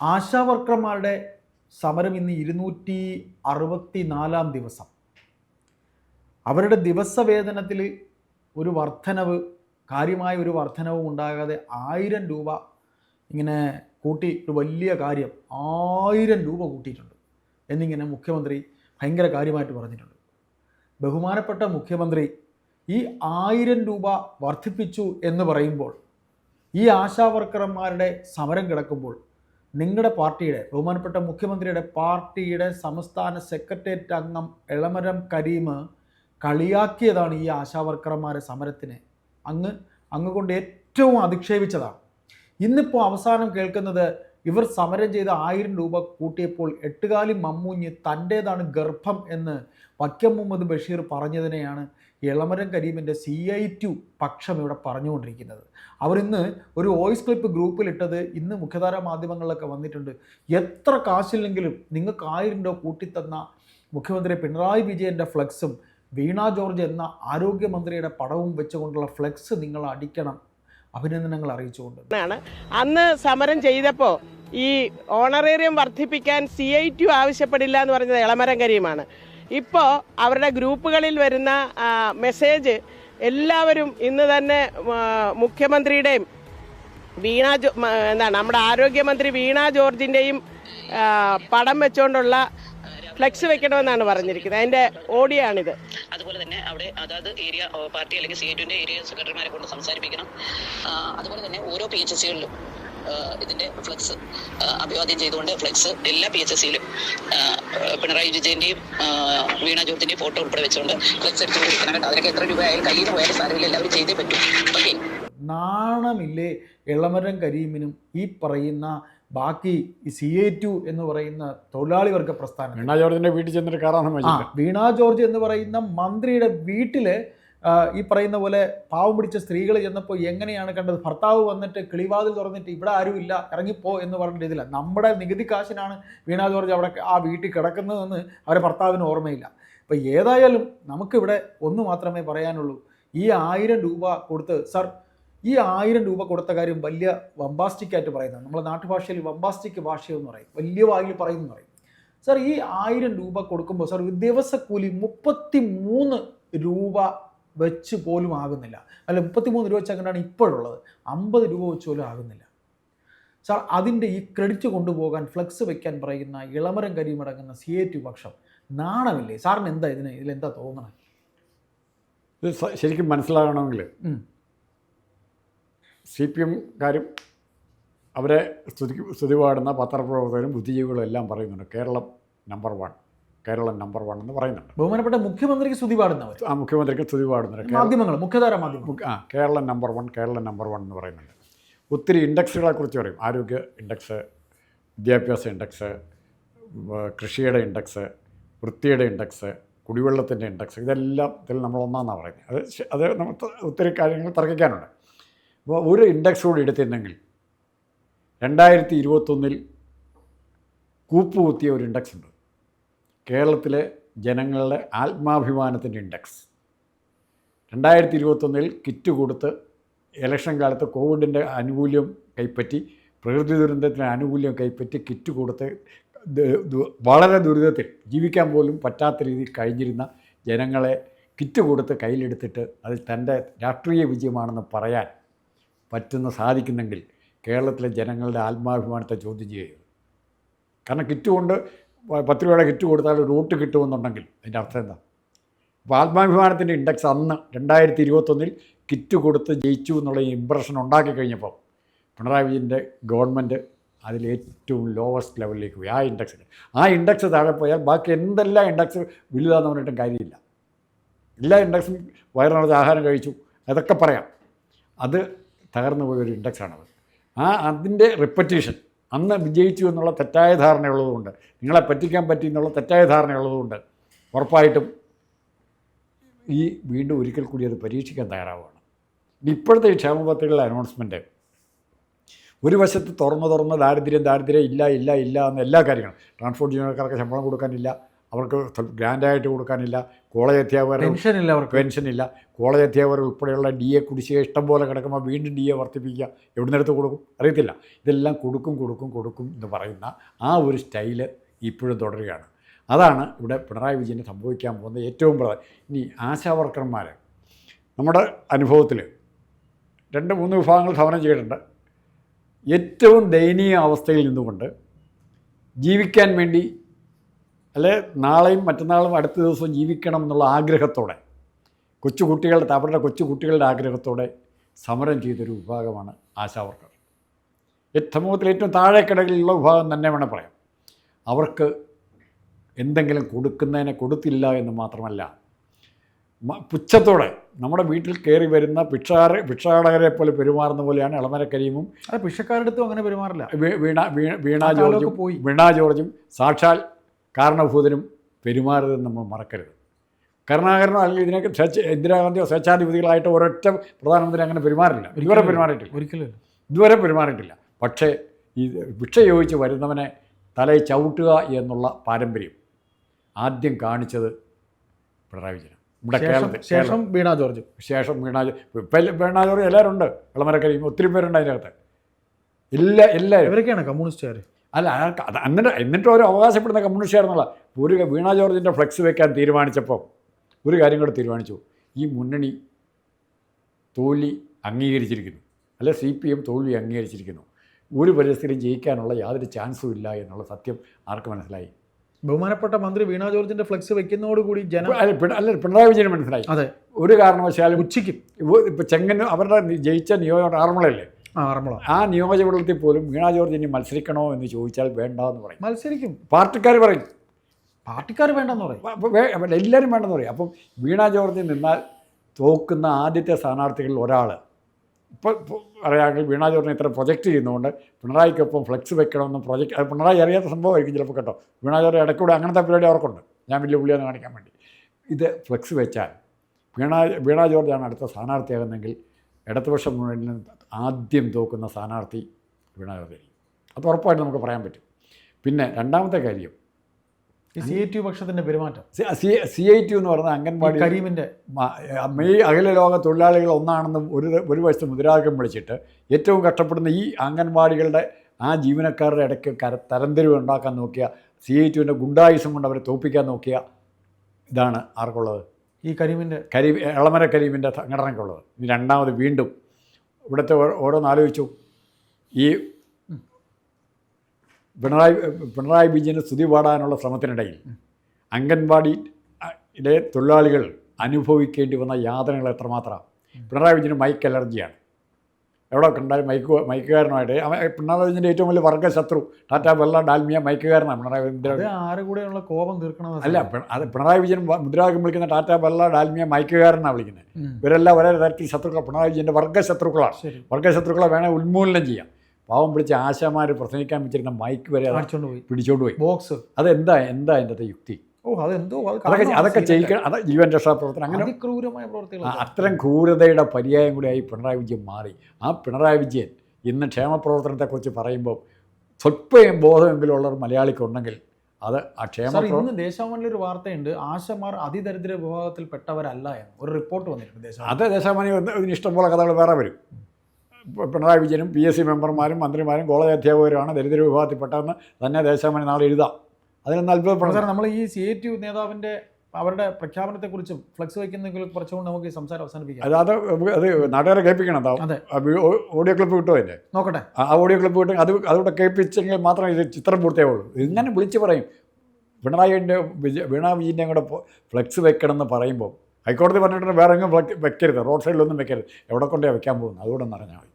ആശാവർക്കർമാരുടെ സമരം ഇന്ന് ഇരുന്നൂറ്റി അറുപത്തി നാലാം ദിവസം. അവരുടെ ദിവസവേതനത്തിൽ ഒരു വർധനവ് കാര്യമായ ഒരു വർധനവും ഉണ്ടാകാതെ ആയിരം രൂപ ഇങ്ങനെ കൂട്ടി ഒരു വലിയ കാര്യം ആയിരം രൂപ കൂട്ടിയിട്ടുണ്ട് എന്നിങ്ങനെ മുഖ്യമന്ത്രി ഭയങ്കര കാര്യമായിട്ട് പറഞ്ഞിട്ടുണ്ട്. ബഹുമാനപ്പെട്ട മുഖ്യമന്ത്രി ഈ ആയിരം രൂപ വർദ്ധിപ്പിച്ചു എന്ന് പറയുമ്പോൾ ഈ ആശാവർക്കർമാരുടെ സമരം കിടക്കുമ്പോൾ നിങ്ങളുടെ പാർട്ടിയുടെ ബഹുമാനപ്പെട്ട മുഖ്യമന്ത്രിയുടെ പാർട്ടിയുടെ സംസ്ഥാന സെക്രട്ടേറിയറ്റ് അംഗം എളമരം കരീം കളിയാക്കിയതാണ് ഈ ആശാവർക്കർമാരെ സമരത്തിനെ. അങ്ങ് അങ്ങ് കൊണ്ട് ഏറ്റവും അധിക്ഷേപിച്ചതാണ്. ഇന്നിപ്പോൾ അവസാനം കേൾക്കുന്നത് ഇവർ സമരം ചെയ്ത ആയിരം രൂപ കൂട്ടിയപ്പോൾ എട്ടുകാലി മമ്മൂഞ്ഞ് തന്റേതാണ് ഗർഭം എന്ന് വക്കം മുഹമ്മദ് ബഷീർ പറഞ്ഞതിനെയാണ് ഇളമരം കരീമിന്റെ സി ഐ ടു പക്ഷം ഇവിടെ പറഞ്ഞുകൊണ്ടിരിക്കുന്നത്. അവർ ഇന്ന് ഒരു വോയിസ് ക്ലിപ്പ് ഗ്രൂപ്പിലിട്ടത് ഇന്ന് മുഖ്യധാരാ മാധ്യമങ്ങളിലൊക്കെ വന്നിട്ടുണ്ട്. എത്ര കാശില്ലെങ്കിലും നിങ്ങൾക്ക് ആയിരം രൂപ കൂട്ടിത്തന്ന മുഖ്യമന്ത്രി പിണറായി വിജയന്റെ ഫ്ലെക്സും വീണ ജോർജ് എന്ന ആരോഗ്യമന്ത്രിയുടെ പടവും വെച്ചുകൊണ്ടുള്ള ഫ്ലെക്സ് നിങ്ങൾ അടിക്കണം അഭിനന്ദനങ്ങൾ അറിയിച്ചുകൊണ്ട്. അന്ന് സമരം ചെയ്തപ്പോൾ ഈ ഓണറേറിയം വർദ്ധിപ്പിക്കാൻ സി ഐ ടി ആവശ്യപ്പെടില്ല എന്ന് പറഞ്ഞത് ഇളമരം കരീമാണ്. ഇപ്പോൾ അവരുടെ ഗ്രൂപ്പുകളിൽ വരുന്ന മെസ്സേജ് എല്ലാവരും ഇന്ന് തന്നെ മുഖ്യമന്ത്രിയുടെയും വീണ എന്താണ് നമ്മുടെ ആരോഗ്യമന്ത്രി വീണ ജോർജിന്റെയും പടം വെച്ചുകൊണ്ടുള്ള ഫ്ലെക്സ് വെക്കണമെന്നാണ് പറഞ്ഞിരിക്കുന്നത്. അതിന്റെ ഓഡിയോ ആണിത് അതുപോലെ തന്നെ അവിടെ അതാത് ഏരിയ പാർട്ടി അല്ലെങ്കിൽ സീറ്റിന്റെ ഏരിയ സെക്രട്ടറിമാരെ കൊണ്ട് സംസാരിപ്പിക്കണം. അതുപോലെ തന്നെ ഓരോ പി എച്ച് എസ് സികളിലും ഇതിന്റെ ഫ്ലക്സ് അഭിവാദ്യം ചെയ്തുകൊണ്ട് ഫ്ലക്സ് എല്ലാ പി എച്ച് എസ് സിയിലും പിണറായി വിജയന്റെയും വീണ ജോർജിന്റെയും ഫോട്ടോ ഉൾപ്പെടെ വെച്ചുകൊണ്ട് ഫ്ലക്സ് അടിച്ചു കൊടുക്കണം അതിനൊക്കെ എത്ര രൂപയായാലും കയ്യിൽ പോയാലും സാരമില്ല. എല്ലാവരും ചെയ്തേ പറ്റൂ. ഓക്കെ നാണമില്ലേ ഇളമരം കരീമിനും ഈ പറയുന്ന ബാക്കി ഈ സി എ ടു എന്ന് പറയുന്ന തൊഴിലാളി വർഗ പ്രസ്ഥാനം വീണ ജോർജിന്റെ വീട്ടിൽ ചെന്നിട്ട് കയറാനും ആ വീണ ജോർജ് എന്ന് പറയുന്ന മന്ത്രിയുടെ വീട്ടിൽ ഈ പറയുന്ന പോലെ പാവം പിടിച്ച സ്ത്രീകൾ ചെന്നപ്പോൾ എങ്ങനെയാണ് കണ്ടത്? ഭർത്താവ് വന്നിട്ട് കിളിവാതിൽ തുറന്നിട്ട് ഇവിടെ ആരുമില്ല ഇറങ്ങിപ്പോ എന്ന് പറഞ്ഞ രീതിയില്ല നമ്മുടെ നികുതി കാശിനാണ് വീണ ജോർജ് അവിടെ ആ വീട്ടിൽ കിടക്കുന്നതെന്ന് അവരെ ഭർത്താവിന് ഓർമ്മയില്ല. അപ്പോൾ ഏതായാലും നമുക്കിവിടെ ഒന്ന് മാത്രമേ പറയാനുള്ളൂ. ഈ ആയിരം രൂപ കൊടുത്ത് സർ ഈ ആയിരം രൂപ കൊടുത്ത കാര്യം വലിയ വമ്പാസ്റ്റിക്കായിട്ട് പറയുന്നത്. നമ്മുടെ നാട്ടുഭാഷയിൽ വമ്പാസ്റ്റിക് ഭാഷയെന്ന് പറയും. വലിയ വായിൽ പറയുന്നു പറയും. സാർ ഈ ആയിരം രൂപ കൊടുക്കുമ്പോൾ സാർ ദിവസക്കൂലി മുപ്പത്തി മൂന്ന് രൂപ വെച്ച് പോലും ആകുന്നില്ല. അല്ല മുപ്പത്തി മൂന്ന് രൂപ വെച്ച് അങ്ങനെയാണ് ഇപ്പോഴുള്ളത്. അമ്പത് രൂപ വെച്ച് പോലും ആകുന്നില്ല. സാർ അതിന്റെ ഈ ക്രെഡിറ്റ് കൊണ്ടുപോകാൻ ഫ്ലെക്സ് വെക്കാൻ പറയുന്ന ഇളമരം കരിമടങ്ങുന്ന സി എ ടി പക്ഷം നാണമില്ലേ? സാറിന് എന്താ ഇതിന് ഇതിലെന്താ തോന്നണത് ഇത് ശരിക്കും മനസ്സിലാകണമെങ്കിൽ. സി പി എംകാരും അവരെ സ്തുതി സ്തുതി പാടുന്ന പത്രപ്രവർത്തകരും ബുദ്ധിജീവികളും എല്ലാം പറയുന്നുണ്ട്. Keralam number one Keralam number one എന്ന് പറയുന്നുണ്ട്. ബഹുമാനപ്പെട്ട മുഖ്യമന്ത്രിക്ക് സ്തുതി പാടുന്നവർ ആ മുഖ്യമന്ത്രിക്ക് സ്തുതി പാടുന്നുണ്ട് മാധ്യമങ്ങൾ മുഖ്യധാര മാധ്യമം ആ Keralam number one Keralam number one എന്ന് പറയുന്നുണ്ട്. ഒത്തിരി ഇൻഡെക്സുകളെ കുറിച്ച് പറയും. ആരോഗ്യ ഇൻഡെക്സ് വിദ്യാഭ്യാസ ഇൻഡെക്സ് കൃഷിയുടെ ഇൻഡെക്സ് വൃത്തിയുടെ ഇൻഡെക്സ് കുടിവെള്ളത്തിന്റെ ഇൻഡെക്സ് ഇതെല്ലാം ഇതിൽ നമ്മൾ ഒന്നാന്നാണ് പറയുന്നത്. അത് അത് നമുക്ക് ഒത്തിരി കാര്യങ്ങൾ തർക്കിക്കാനുണ്ട്. ഒരു ഇൻഡെക്സ് കൂടി എടുത്തിരുന്നെങ്കിൽ രണ്ടായിരത്തി ഇരുപത്തൊന്നിൽ കൂപ്പുകുത്തിയ ഒരു ഇൻഡെക്സ് ഉണ്ട്. കേരളത്തിലെ ജനങ്ങളുടെ ആത്മാഭിമാനത്തിന്റെ ഇൻഡെക്സ് രണ്ടായിരത്തി ഇരുപത്തൊന്നിൽ കിറ്റ് കൊടുത്ത് ഇലക്ഷൻ കാലത്ത് കോവിഡിന്റെ ആനുകൂല്യം കൈപ്പറ്റി പ്രകൃതി ദുരന്തത്തിന് ആനുകൂല്യം കൈപ്പറ്റി കിറ്റ് കൊടുത്ത് വളരെ ദുരിതത്തിൽ ജീവിക്കാൻ പോലും പറ്റാത്ത രീതിയിൽ കഴിഞ്ഞിരുന്ന ജനങ്ങളെ കിറ്റ് കൊടുത്ത് കയ്യിലെടുത്തിട്ട് അത് തന്റെ രാഷ്ട്രീയ വിജയമാണെന്ന് പറയാൻ പറ്റുന്ന സാധിക്കുന്നെങ്കിൽ കേരളത്തിലെ ജനങ്ങളുടെ ആത്മാഭിമാനത്തെ ചോദ്യം ചെയ്യുക. കാരണം കിറ്റ് കൊണ്ട് പത്ത് രൂപയുടെ കിറ്റ് കൊടുത്താൽ ഒരു വോട്ട് കിട്ടുമെന്നുണ്ടെങ്കിൽ അതിന്റെ അർത്ഥം എന്താ? അപ്പോൾ ആത്മാഭിമാനത്തിന്റെ ഇൻഡെക്സ് അന്ന് രണ്ടായിരത്തി ഇരുപത്തൊന്നിൽ കിറ്റ് കൊടുത്ത് ജയിച്ചു എന്നുള്ള ഇമ്പ്രഷൻ ഉണ്ടാക്കി കഴിഞ്ഞപ്പോൾ പിണറായി വിജയന്റെ ഗവൺമെന്റ് അതിൽ ഏറ്റവും ലോവസ്റ്റ് ലെവലിലേക്ക് പോയി. ആ ഇൻഡെക്സിൽ ആ ഇൻഡെക്സ് താഴെ പോയാൽ ബാക്കി എന്തെല്ലാം ഇൻഡെക്സ് വലുതാന്ന് പറഞ്ഞിട്ടും കാര്യമില്ല. എല്ലാ ഇൻഡെക്സും വയറിനകത്ത് ആഹാരം കഴിച്ചു. അതൊക്കെ പറയാം. അത് തകർന്നു പോയ ഒരു ഇൻഡെക്സാണത്. ആ അതിന്റെ റിപ്പറ്റീഷൻ അന്ന് വിജയിച്ചു എന്നുള്ള തെറ്റായ ധാരണയുള്ളതുകൊണ്ട് നിങ്ങളെ പറ്റിക്കാൻ പറ്റി എന്നുള്ള തെറ്റായ ധാരണയുള്ളതുകൊണ്ട് ഉറപ്പായിട്ടും ഈ വീണ്ടും ഒരിക്കൽ കൂടി അത് പരീക്ഷിക്കാൻ തയ്യാറാവുകയാണ്. ഇപ്പോഴത്തെ ഈ ക്ഷേമ പദ്ധതികളുടെ അനൗൺസ്മെന്റ് ഒരു വശത്ത് തുറന്ന് തുറന്ന് ദാരിദ്ര്യം ദാരിദ്ര്യം ഇല്ല ഇല്ല ഇല്ല എന്ന എല്ലാ കാര്യങ്ങളും ട്രാൻസ്പോർട്ട് ജീവനക്കാർക്ക് ശമ്പളം കൊടുക്കാനില്ല അവർക്ക് ഗ്രാൻഡായിട്ട് കൊടുക്കാനില്ല. കോളേജ് അധ്യാപകർ പെൻഷൻ ഇല്ല അവർക്ക്. പെൻഷനില്ല. കോളേജ് അധ്യാപകർ ഉൾപ്പെടെയുള്ള ഡി എ കുടിശ്ശിക ഇഷ്ടം പോലെ കിടക്കുമ്പോൾ വീണ്ടും ഡി എ വർദ്ധിപ്പിക്കുക. എവിടെ നിന്നെടുത്ത് കൊടുക്കും? അറിയത്തില്ല. ഇതെല്ലാം കൊടുക്കും കൊടുക്കും കൊടുക്കും എന്ന് പറയുന്ന ആ ഒരു സ്റ്റൈൽ ഇപ്പോഴും തുടരുകയാണ്. അതാണ് ഇവിടെ പിണറായി വിജയന് സംഭവിക്കാൻ പോകുന്ന ഏറ്റവും പ്രധാനം ഇനി ആശാവർക്കർമാർ നമ്മുടെ അനുഭവത്തിൽ രണ്ട് മൂന്ന് വിഭാഗങ്ങൾ സമരം ചെയ്തിട്ടുണ്ട്. ഏറ്റവും ദയനീയ അവസ്ഥയിൽ നിന്നുകൊണ്ട് ജീവിക്കാൻ വേണ്ടി അല്ലെ? നാളെയും മറ്റന്നാളും അടുത്ത ദിവസവും ജീവിക്കണം എന്നുള്ള ആഗ്രഹത്തോടെ കൊച്ചുകുട്ടികളുടെ അവരുടെ കൊച്ചുകുട്ടികളുടെ ആഗ്രഹത്തോടെ സമരം ചെയ്തൊരു വിഭാഗമാണ് ആശാവർക്കർ സമൂഹത്തിൽ ഏറ്റവും താഴേക്കിടയിലുള്ള വിഭാഗം തന്നെ വേണം പറയാം. അവർക്ക് എന്തെങ്കിലും കൊടുക്കുന്നതിനെ കൊടുത്തില്ല എന്ന് മാത്രമല്ല പുച്ഛത്തോടെ നമ്മുടെ വീട്ടിൽ കയറി വരുന്ന ഭിക്ഷാര ഭിക്ഷാടകരെ പോലെ പെരുമാറുന്ന പോലെയാണ് ഇളമര കരീമും അത് അങ്ങനെ പെരുമാറില്ല. വീണ വീണ- വീണ ജോർജും പോയി. വീണ ജോർജും. സാക്ഷാൽ കാരണഭൂതനും പെരുമാറുതെന്ന് നമ്മൾ മറക്കരുത്. കരുണാകരനോ അല്ലെങ്കിൽ ഇതിനൊക്കെ സ്വച്ഛ ഇന്ദിരാഗാന്ധിയോ സ്വച്ഛാധിപതികളായിട്ട് ഒരൊറ്റ പ്രധാനമന്ത്രി അങ്ങനെ പെരുമാറില്ല. ഇതുവരെ പെരുമാറിയിട്ടില്ല. ഒരിക്കലും ഇതുവരെ പെരുമാറിയിട്ടില്ല. പക്ഷേ ഈ ഭിക്ഷ ചോദിച്ച് വരുന്നവനെ തലയിൽ ചവിട്ടുക എന്നുള്ള പാരമ്പര്യം ആദ്യം കാണിച്ചത് പിണറായി വിജയൻ ശേഷം കേരളത്തിൽ ശേഷം വീണ ജോർജ്. ശേഷം വീണ ജോർജ് വീണ ജോർജ് എല്ലാവരും ഉണ്ട് ഇളമരക്കരയും ഒത്തിരി പേരുണ്ട് അതിനകത്ത്. എല്ലാ എല്ലാവരും. ഇവരൊക്കെയാണ് കമ്മ്യൂണിസ്റ്റുകാർ അല്ല അയാൾക്ക് അത് അങ്ങനെ എന്നിട്ട് ഓരോ അവകാശപ്പെടുന്ന കമ്മ്യൂണിസ്റ്റുകാരെന്നുള്ള ഒരു വീണ ജോർജിന്റെ ഫ്ലെക്സ് വെക്കാൻ തീരുമാനിച്ചപ്പോൾ ഒരു കാര്യം കൂടെ തീരുമാനിച്ചു. ഈ മുന്നണി തോൽവി അംഗീകരിച്ചിരിക്കുന്നു. അല്ലെ സി പി എം തോൽവി അംഗീകരിച്ചിരിക്കുന്നു. ഒരു പരിസ്ഥിതിയും ജയിക്കാനുള്ള യാതൊരു ചാൻസും ഇല്ല എന്നുള്ള സത്യം ആർക്ക് മനസ്സിലായി? ബഹുമാനപ്പെട്ട മന്ത്രി വീണ ജോർജിന്റെ ഫ്ലെക്സ് വെക്കുന്നതോടുകൂടി ജന അല്ല പിണ- അല്ല പിണറായി വിജയൻ മനസ്സിലായി. അതെ. ഒരു കാരണവശാലും ഉച്ചയ്ക്കും. ഇപ്പോൾ ചെങ്ങന്നൂർ അവരുടെ ജയിച്ച നിയോജക ആറന്മുളയല്ലേ? ആറന്മുള ആ നിയോജകമണ്ഡലത്തിൽ പോലും വീണ ജോർജ് ഇനി മത്സരിക്കണോ എന്ന് ചോദിച്ചാൽ വേണ്ട എന്ന് പറയും. മത്സരിക്കും. പാർട്ടിക്കാർ പറയും. പാർട്ടിക്കാർ വേണ്ടെന്ന് പറയും. എല്ലാവരും വേണ്ടെന്ന് പറയും. അപ്പം വീണ ജോർജ് നിന്നാൽ തോക്കുന്ന ആദ്യത്തെ സ്ഥാനാർത്ഥികളിൽ ഒരാൾ ഇപ്പോൾ പറയുകയാണെങ്കിൽ വീണാ ജോർജിനെ ഇത്ര പ്രൊജക്റ്റ് ചെയ്യുന്നതുകൊണ്ട് പിണറായിക്കൊപ്പം ഫ്ലെക്സ് വെക്കണമെന്ന് പ്രൊജക്റ്റ് അത് പിണറായി അറിയാത്ത സംഭവമായിരിക്കും ചിലപ്പോൾ കേട്ടോ. വീണാ ജോർജ് ഇടയ്ക്കൂടെ അങ്ങനത്തെ പരിപാടി അവർക്കുണ്ട്. ഞാൻ വലിയ പുള്ളിയെന്ന് കാണിക്കാൻ വേണ്ടി. ഇത് ഫ്ലെക്സ് വെച്ചാൽ വീണാ വീണ ജോർജാണ് അടുത്ത സ്ഥാനാർത്ഥിയാകുന്നെങ്കിൽ ഇടതുപക്ഷം മുന്നണിയിൽ ആദ്യം തോക്കുന്ന സ്ഥാനാർത്ഥി പിണറായി അത് ഉറപ്പായിട്ട് നമുക്ക് പറയാൻ പറ്റും. പിന്നെ രണ്ടാമത്തെ കാര്യം സി ഐ ടി പക്ഷത്തിന്റെ പെരുമാറ്റം. സി സി ഐ ടി എന്ന് പറഞ്ഞാൽ അംഗൻവാടി കരീമിന്റെ മെയ് അഖില ലോക തൊഴിലാളികൾ ഒന്നാണെന്ന് ഒരു ഒരു വശത്ത് മുദ്രാവാക്യം വിളിച്ചിട്ട് ഏറ്റവും കഷ്ടപ്പെടുന്ന ഈ അംഗൻവാടികളുടെ ആ ജീവനക്കാരുടെ ഇടയ്ക്ക് കര തരംതിരിവ് ഉണ്ടാക്കാൻ നോക്കിയ സി ഐ ടിന്റെ ഗുണ്ടായുസം കൊണ്ട് അവരെ തോപ്പിക്കാൻ നോക്കിയ ഇതാണ് ആർക്കുള്ളത്? ഈ കരീമിന്റെ കരീം ഇളമര കരീമിന്റെ സംഘടനയ്ക്കുള്ളത്. ഇനി രണ്ടാമത് വീണ്ടും ഇവിടുത്തെ ഓരോന്ന് ആലോചിച്ചു. ഈ പിണറായി പിണറായി വിജയന് സ്തുതി പാടാനുള്ള ശ്രമത്തിനിടയിൽ അംഗൻവാടി ഇലെ തൊഴിലാളികൾ അനുഭവിക്കേണ്ടി വന്ന യാതനകൾ എത്രമാത്രം? പിണറായി വിജയന് മൈക്ക് അലർജിയാണ്. എവിടെ കണ്ടാലും മൈക്ക് മൈക്കുകാരനുമായിട്ട്. പിണറായി വിജയന്റെ ഏറ്റവും വലിയ വർഗശത്രു ടാറ്റ ബെല്ല ഡാൽമിയ മൈക്കുകാരനാണ് പിണറായി വിജയൻ കൂടെയുള്ള കോപം തീർക്കണം അല്ല അത് പിണറായി വിജയൻ മുദ്രാവാക്യം വിളിക്കുന്ന ടാറ്റ ബെല്ല ഡാൽമിയ മൈക്കുകാരനാണ് വിളിക്കുന്നത്. ഇവരെല്ലാം ഒരേ തരത്തിൽ ശത്രുക്കൾ പിണറായി വിജയന്റെ വർഗശത്രുക്കളാണ് വർഗ ശത്രുക്കളെ വേണേൽ ഉന്മൂലനം ചെയ്യാം. പാവം പിടിച്ച ആശാമാർ പ്രസംഗിക്കാൻ വെച്ചിരുന്ന മൈക്ക് വരെ പിടിച്ചോണ്ട് പോയി. ബോക്സ്. അതെന്താ എന്താ അതിന്റെ യുക്തി? ഓ അതെന്തോ അത് അതൊക്കെ അതൊക്കെ. ചെയ്യിക്കണം. അത് ജീവൻ രക്ഷാപ്രവർത്തനം. അങ്ങനെ ക്രൂരമായ പ്രവർത്തികൾ അത്തരം ക്രൂരതയുടെ പര്യായം കൂടിയായി പിണറായി വിജയൻ മാറി. ആ പിണറായി വിജയൻ ഇന്ന് ക്ഷേമപ്രവർത്തനത്തെക്കുറിച്ച് പറയുമ്പോൾ സ്വൽപ്പം ബോധമെങ്കിലും ഉള്ളവർ മലയാളിക്കുണ്ടെങ്കിൽ അത് ആ ക്ഷേമ ഇന്ന് ദേശാമനിൽ ഒരു വാർത്തയുണ്ട്. ആശമാർ അതിദരിദ്ര വിഭാഗത്തിൽപ്പെട്ടവരല്ല എന്ന്. ഒരു റിപ്പോർട്ട് വന്നിട്ടുണ്ട് അത് ദേശാമാനി ഇതിന് ഇഷ്ടംപോലെ കഥകൾ വേറെ വരും. പിണറായി വിജയനും പി എസ് സി മെമ്പർമാരും മന്ത്രിമാരും കോളേജ് അധ്യാപകരുമാണ് ദരിദ്ര വിഭാഗത്തിൽപ്പെട്ടതെന്ന് തന്നെ ദേശാമാനി നാളെ എഴുതാം. അതിനൊന്നും സാർ അത്ഭുതപ്പെടണം നമ്മൾ ഈ സി എ ടി നേതാവിന്റെ അവരുടെ പ്രഖ്യാപനത്തെക്കുറിച്ചും ഫ്ലക്സ് വയ്ക്കുന്നതിനെ കുറച്ചുകൊണ്ട് നമുക്ക് ഈ സംസാരം അവസാനിപ്പിക്കാം. അത് അത് നാട്ടുകാരെ കേൾപ്പിക്കണം ഓഡിയോ ക്ലിപ്പ് കിട്ടുമോ അതിന്റെ? നോക്കട്ടെ. ആ ഓഡിയോ ക്ലിപ്പ് കിട്ടും. അത് അതുകൂടെ കേൾപ്പിച്ചെങ്കിൽ മാത്രമേ ഇത് ചിത്രം പൂർത്തിയാവുള്ളൂ. ഇങ്ങനെ വിളിച്ച് പറയും. പിണറായിന്റെ വിജയ വീണ വിജയന്റെയും കൂടെ ഫ്ലെക്സ് വെക്കണം എന്ന് പറയുമ്പോൾ ഹൈക്കോടതി പറഞ്ഞിട്ടുണ്ട് വേറെ എങ്ങും വെക്കരുത്. റോഡ് സൈഡിലൊന്നും വെക്കരുത്. എവിടെ കൊണ്ടേ വെക്കാൻ പോകുന്നത് അതുകൊണ്ടൊന്നും അറിഞ്ഞാൽ മതി.